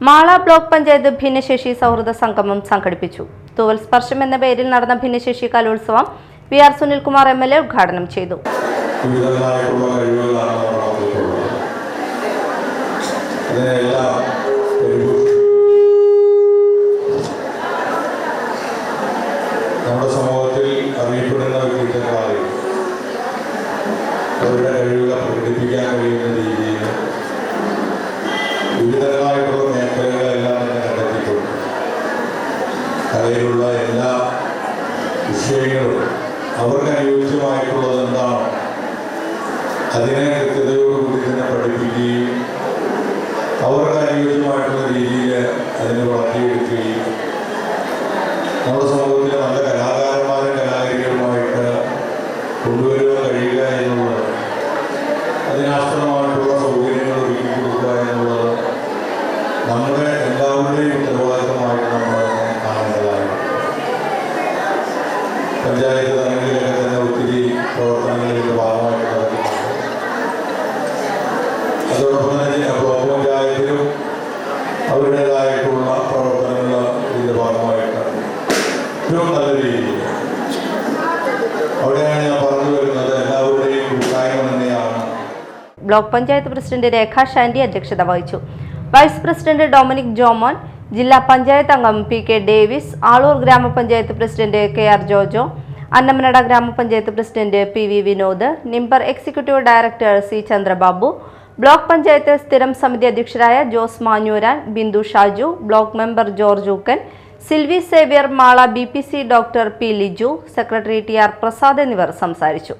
Mala block panchayat ഭിന്നശേഷി സൗഹൃദ സംഗമം സംഘടിപ്പിച്ചു. തൂവൽ സ്പർശം എന്ന പേരിൽ നടന്ന ഭിന്നശേഷി കലോത്സവം V R Sunilkumar M L A ഉദ്ഘാടനം ചെയ്തു. നമ്മുടെ സമൂഹത്തിൽ അറിയപ്പെടുന്ന വ്യക്തിത്വങ്ങളായി അവരുടെ കഴിവുകൾ പ്രകടിപ്പിക്കാൻ കഴിയുന്ന രീതിയിൽ വിവിധങ്ങളായിട്ടുള്ള വിഷയങ്ങളും അവർക്ക് അനുയോജ്യമായിട്ടുള്ളത് എന്താണോ? അതിനെ കൃത്യതയോടുകൂടി തന്നെ പഠിപ്പിക്കുകയും അവർക്ക് അനുയോജ്യമായിട്ടുള്ള രീതിയിൽ അതിനെ വളർത്തിയെടുക്കുകയും നമ്മുടെ സമൂഹത്തിലെ നല്ല കലാകാരന്മാരും കലാകാരികളുമായിട്ട് കൊണ്ടുവരുവാൻ കഴിയുക എന്നുള്ളത് അതിനാശ്രമമായിട്ടുള്ള സൗകര്യങ്ങൾ ഒരുക്കി കൊടുക്കുക എന്നുള്ളത് നമ്മുടെ എല്ലാവരുടെയും ഉത്തരവാദിത്തമായിട്ട് പഞ്ചായത്ത് തലങ്ങളിലൊക്കെ തന്നെ അതോടൊപ്പം തന്നെ ബ്ലോക്ക് പഞ്ചായത്തിലും അവരുടേതായിട്ടുള്ള പ്രവർത്തനങ്ങൾ ഇതിന്റെ ഭാഗമായിട്ട് ഏറ്റവും നല്ല എല്ലാവരുടെയും കൂട്ടായ്മ തന്നെയാണ്. ബ്ലോക്ക് പഞ്ചായത്ത് പ്രസിഡന്റ് രേഖ ഷാൻഡി അധ്യക്ഷത വഹിച്ചു. വൈസ് പ്രസിഡന്റ് ഡൊമിനിക് ജോമോൻ ജില്ലാ പഞ്ചായത്ത് അംഗം പി കെ ഡേവിസ് ആളൂർ ഗ്രാമപഞ്ചായത്ത് president K R Jojo Annamanada ഗ്രാമപഞ്ചായത്ത് president P V Vinod Nimbar executive director C Chandrababu block panchayat സ്ഥിരം സമിതി അധ്യക്ഷരായ Jose Manjooran Bindu Shaju block member George Ookkan Silvi Xavier Mala B doctor P Liju secretary T R Prasad എന്നിവർ സംസാരിച്ചു.